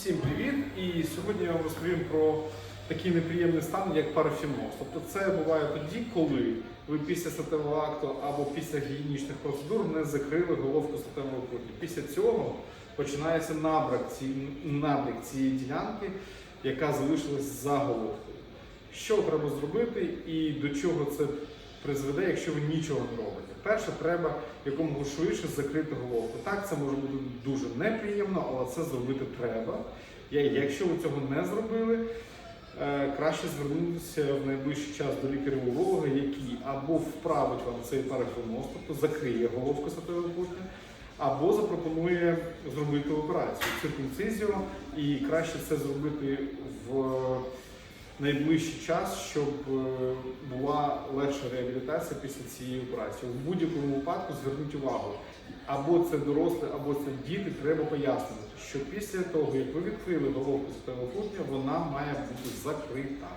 Всім привіт! І сьогодні я вам розповім про такий неприємний стан, як парафімоз. Тобто це буває тоді, коли ви після статевого акту або після гігієнічних процедур не закрили головку статевого кутня. Після цього починається набряк цієї, цієї ділянки, яка залишилась за головкою. Що треба зробити і до чого це призведе, якщо ви нічого не робите? Перше, треба якомога швидше закрити головку. Так, це може бути дуже неприємно, але це зробити треба. Якщо ви цього не зробили, е, краще звернутися в найближчий час до лікаря-уролога, який або вправить вам цей парафеноз, тобто закриє головку статевого кутня, або запропонує зробити операцію циркумцизію, і краще це зробити в найближчий час, щоб е, була легша реабілітація після цієї операції. У будь-якому випадку зверніть увагу, або це дорослі, або це діти, треба пояснити, що після того, як ви відкрили головку з кутня, вона має бути закрита.